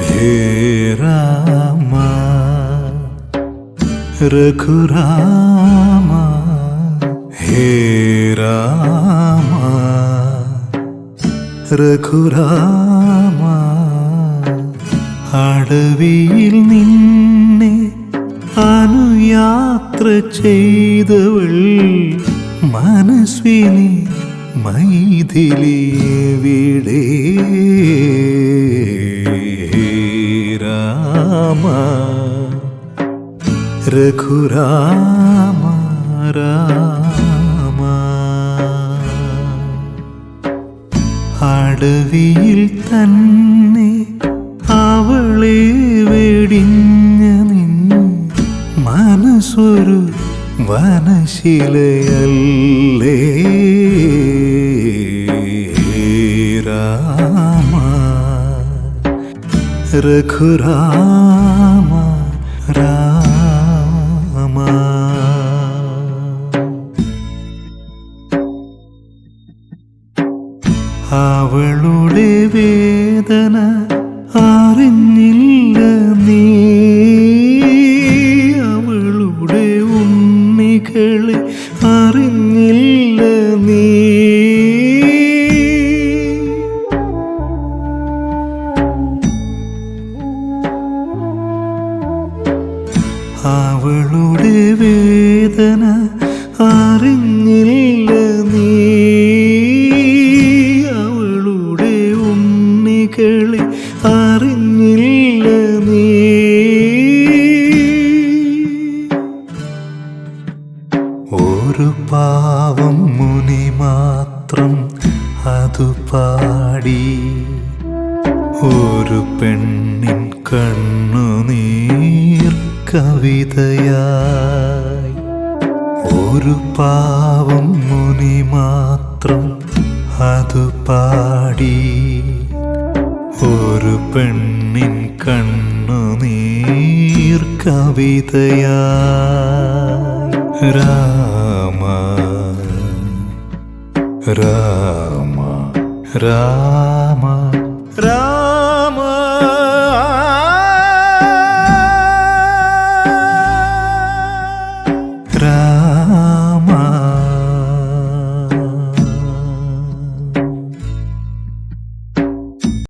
ഹേ രാമ രഘുരാമ ഹേ രാമ രഘുരാമ അടവിയിൽ നിന്നെ അനുയാത്ര ചെയ്തവൾ മനസ്വിനി മൈഥിലിവിടെ രാമ രഘുരാമ രാമ. അടവിയിൽ തന്നെ അവളെ വെടിഞ്ഞ നിൻ മനസ്സൊരു വനശിലയല്ലേ? രാമ രഘുരാമ രാമ. അവളുടെ വേദന അറിഞ്ഞില്ല അവളുടെ വേദന അറിഞ്ഞില്ല നീ. അവളുടെ ഉണ്ണികളെ അറിഞ്ഞില്ല നീ. ഒരു പാവം മുനി മാത്രം അതു പാടി. ഒരു പെണ്ണിൻ കണ്ണുനീർ കവിതയായി ഒരു പാവം മുനി മാത്രം അതു പാടി. ഒരു പെണ്ണിൻ കണ്ണുനീർ കവിതയായി. രാമ രാമ രാമ.